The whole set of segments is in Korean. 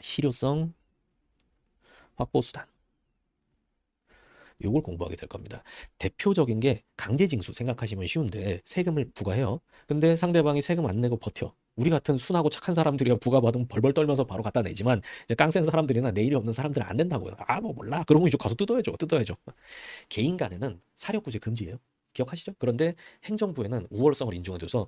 실효성 확보 수단. 요걸 공부하게 될 겁니다. 대표적인 게 강제징수 생각하시면 쉬운데 세금을 부과해요. 근데 상대방이 세금 안 내고 버텨. 우리 같은 순하고 착한 사람들이야 부과받으면 벌벌 떨면서 바로 갖다 내지만 이제 깡센 사람들이나 내일이 없는 사람들은 안 된다고요. 아 뭐 몰라. 그러면 이제 가서 뜯어야죠. 뜯어야죠. 개인 간에는 사력구제 금지예요. 기억하시죠? 그런데 행정부에는 우월성을 인정해줘서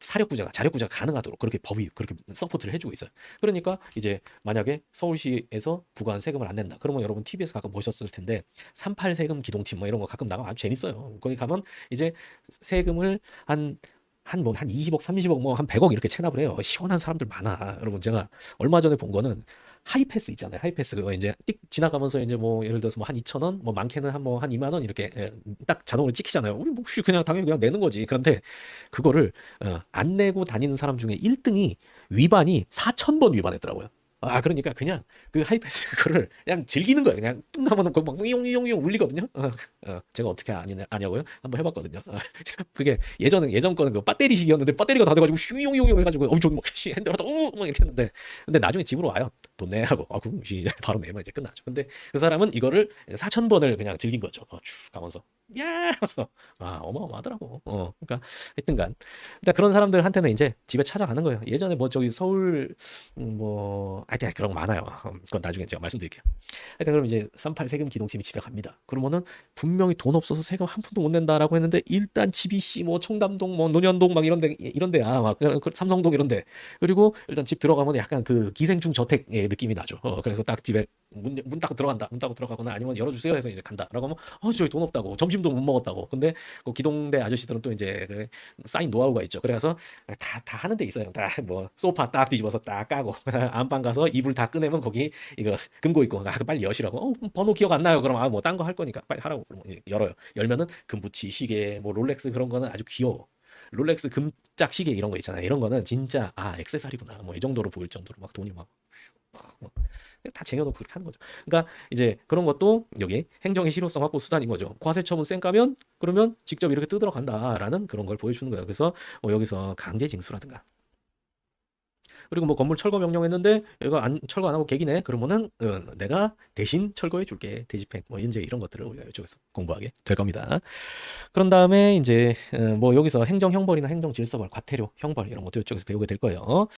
사력구제가 자력구제가 가능하도록 그렇게 법이 그렇게 서포트를 해주고 있어요. 그러니까 이제 만약에 서울시에서 부과한 세금을 안 낸다. 그러면 여러분 TV에서 가끔 보셨을 텐데 38 세금 기동팀 뭐 이런 거 가끔 나가면 아주 재밌어요. 거기 가면 이제 세금을 한 한 뭐 한 20억, 30억, 뭐 한 100억 이렇게 체납을 해요. 시원한 사람들 많아. 여러분 제가 얼마 전에 본 거는 하이패스 있잖아요. 하이패스 그거 이제 띡 지나가면서 이제 뭐 예를 들어서 뭐 한 2천 원, 뭐 많게는 한 뭐한 2만 원 이렇게 예, 딱 자동으로 찍히잖아요. 우리 뭐 그냥 당연히 그냥 내는 거지. 그런데 그거를 어, 안 내고 다니는 사람 중에 1등이 위반이 4천 번 위반했더라고요. 아 그러니까 그냥 그 하이패스 그거를 그냥 즐기는 거예요. 그냥 뚱 하면은 그막 윙윙윙 울리거든요. 어, 어, 제가 어떻게 아니냐, 아냐고요? 한번 해봤거든요. 어, 그게 예전에 예전 거는 그 배터리식이었는데 배터리가 다 돼가지고 윙윙윙 해가지고 엄청 막 씨, 핸들하다 우막 이렇게 했는데 근데 나중에 집으로 와요. 돈 내 하고 아 그럼 씨, 바로 내면 이제 끝나죠. 근데 그 사람은 이거를 4천 번을 그냥 즐긴 거죠. 어, 쭉 가면서 야 하면서 아 어마어마하더라고. 어 그러니까 하여튼간 일단 그런 사람들한테는 이제 집에 찾아가는 거예요. 예전에 뭐 저기 서울 음, 뭐 하여튼 그런 거 많아요. 그건 나중에 제가 말씀드릴게요. 하여튼 그럼 이제 38 세금 기동팀이 집에 갑니다. 그러면은 분명히 돈 없어서 세금 한 푼도 못 낸다라고 했는데 일단 집이 씨 뭐 청담동 뭐 논현동 막 이런 데 이런 데야 막 그- 그 삼성동 이런 데 그리고 일단 집 들어가면 약간 그 기생충 저택의 느낌이 나죠. 어, 그래서 딱 집에 문, 문 닫고 들어간다. 문 닫고 들어가거나 아니면 열어주세요 해서 이제 간다 라고 하면 어 저희 돈 없다고 점심도 못 먹었다고. 근데 그 기동대 아저씨들은 또 이제 그 쌓인 노하우가 있죠. 그래서 다 다 하는 데 있어요. 다 뭐 소파 딱 뒤집어서 딱 까고 안방 가서 이불 다 꺼내면 거기 이거 금고 있고 아 빨리 여시라고. 어 번호 기억 안 나요. 그럼 아 뭐 딴 거 할 거니까 빨리 하라고. 이제 열어요. 열면은 금붙이 시계 뭐 롤렉스 그런 거는 아주 귀여워. 롤렉스 금짝 시계 이런 거 있잖아요. 이런 거는 진짜 아 액세서리구나. 뭐 이 정도로 보일 정도로 막 돈이 막 뭐, 다 쟁여놓고 그렇게 하는 거죠. 그러니까 이제 그런 것도 여기 행정의 실효성 확보 수단인 거죠. 과세 처분 쌩 까면 그러면 직접 이렇게 뜯으러 간다라는 그런 걸 보여주는 거예요. 그래서 뭐 여기서 강제 징수라든가 그리고 뭐 건물 철거 명령했는데 얘가 안 철거 안 하고 개기네 그러면은 어, 내가 대신 철거해 줄게 대집행 뭐 이제 이런 것들을 우리가 이쪽에서 공부하게 될 겁니다. 그런 다음에 이제 어, 뭐 여기서 행정 형벌이나 행정 질서벌 과태료 형벌 이런 것도 이쪽에서 배우게 될 거예요.